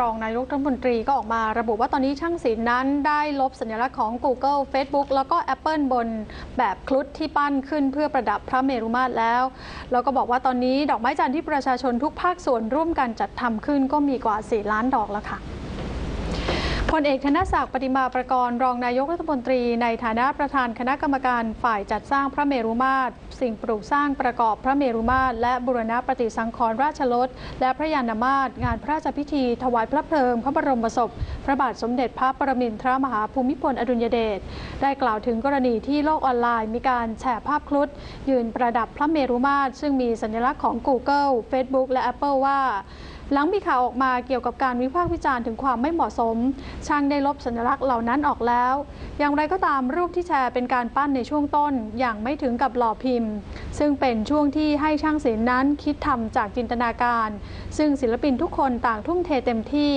รองนายกรัฐมนตรีก็ออกมาระบุว่าตอนนี้ช่างศิลป์นั้นได้ลบสัญลักษณ์ของ Google Facebook แล้วก็ Apple บนแบบคลุดที่ปั้นขึ้นเพื่อประดับพระเมรุมาตรแล้ว แล้วก็บอกว่าตอนนี้ดอกไม้จันทร์ที่ประชาชนทุกภาคส่วนร่วมกันจัดทำขึ้นก็มีกว่า 4 ล้านดอกแล้วค่ะ พลเอกธนศักดิ์ปฏิมาประกรณ์รองนายกรัฐมนตรี ในฐานะประธานคณะกรรมการฝ่ายจัดสร้างพระเมรุมาตร สิ่งปลูกสร้างประกอบพระเมรุมาตร และบุรณปฏิสังขรณ์ราชรถและพระยานมาตร งานพระราชพิธี ถวายพระเพลิงพระบรมศพ พระบาทสมเด็จพระปรมินทรมหาภูมิพลอดุลยเดชได้กล่าวถึงกรณีที่โลกออนไลน์ มีการแชร์ภาพครุฑยืนประดับพระเมรุมาตร ซึ่งมีสัญลักษณ์ของ Google Facebook และ Apple ว่า หลังมีข่าวออกมาเกี่ยวกับการวิพากษ์วิจารณ์ถึงความไม่เหมาะสม ช่างได้ลบสัญลักษณ์เหล่านั้นออกแล้ว อย่างไรก็ตามรูปที่แชร์เป็นการปั้นในช่วงต้นอย่างไม่ถึงกับหล่อพิมพ์ ซึ่งเป็นช่วงที่ให้ช่างศิลป์นั้นคิดทำจากจินตนาการ ซึ่งศิลปินทุกคนต่างทุ่มเทเต็มที่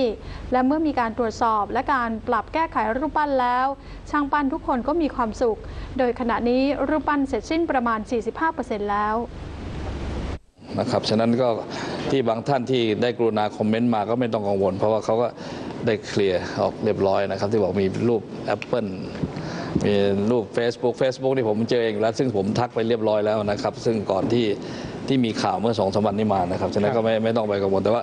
และเมื่อมีการตรวจสอบและการปรับแก้ไขรูปปั้นแล้ว ช่างปั้นทุกคนก็มีความสุข โดยขณะนี้รูปปั้นเสร็จสิ้นประมาณ 45%แล้วนะครับฉะนั้นก็ ที่บางท่านที่ได้กรุณาคอมเมนต์มาก็ไม่ต้องกังวล เพราะว่าเขาก็ได้เคลียร์ออกเรียบร้อยนะครับ ที่บอกมีรูป Apple มีรูป Facebook Facebook นี่ผมเจอเองแล้ว ซึ่งผมทักไปเรียบร้อยแล้วนะครับ ซึ่งก่อนที่ที่มีข่าวเมื่อสองสามวันนี้มานะครับฉะนั้นก็ไม่ไม่ต้องไปกังวลแต่ว่า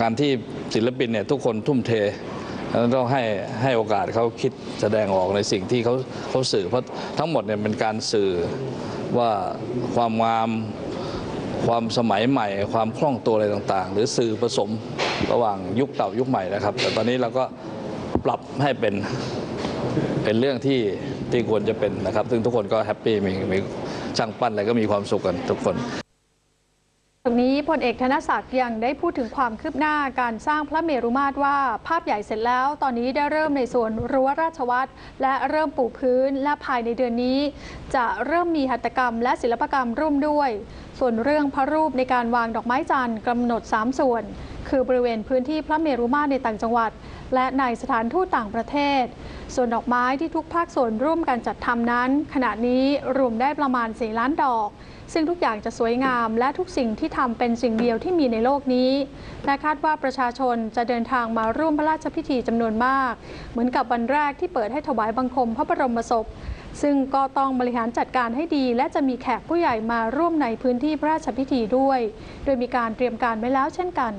การที่ศิลปินเนี่ยทุกคนทุ่มเทฉะนั้นต้องให้ให้โอกาสเขาคิดแสดงออกในสิ่งที่เขาเขาสื่อ เพราะทั้งหมดเนี่ยเป็นการสื่อว่าความงาม ความสมัยใหม่ ความคล่องตัวอะไรต่างๆ หรือสื่อผสมระหว่างยุคเก่ายุคใหม่นะครับ แต่ตอนนี้เราก็ปรับให้เป็นเป็นเรื่องที่ที่ควรจะเป็นนะครับ ซึ่งทุกคนก็แฮปปี้มีมีช่างปั้นอะไรก็มีความสุขกันทุกคน ตรงนี้พลเอกธนศักดิ์ยังได้พูดถึงความคืบหน้าการสร้างพระเมรุมาตรว่าภาพใหญ่เสร็จแล้ว ตอนนี้ได้เริ่มในส่วนรั้วราชวัตรและเริ่มปูพื้นและภายในเดือนนี้ จะเริ่มมีหัตถกรรมและศิลปกรรมร่วมด้วย ส่วนเรื่องพระรูปในการวางดอกไม้จันทร์กำหนด 3 ส่วน คือบริเวณพื้นที่พระเมรุมาตรในต่างจังหวัด และในสถานทูตต่างประเทศ ส่วนดอกไม้ที่ทุกภาคส่วนร่วมกันจัดทำนั้น ขณะนี้รวมได้ประมาณ 4 ล้านดอก ซึ่งทุกอย่างจะสวยงามและทุกสิ่งที่ทำเป็นสิ่งเดียวที่มีในโลกนี้ และคาดว่าประชาชนจะเดินทางมาร่วมพระราชพิธีจำนวนมาก เหมือนกับวันแรกที่เปิดให้ถวายบังคมพระบรมศพ ซึ่งก็ต้องบริหารจัดการให้ดี และจะมีแขกผู้ใหญ่มาร่วมในพื้นที่พระราชพิธีด้วย โดยมีการเตรียมการไว้แล้วเช่นกัน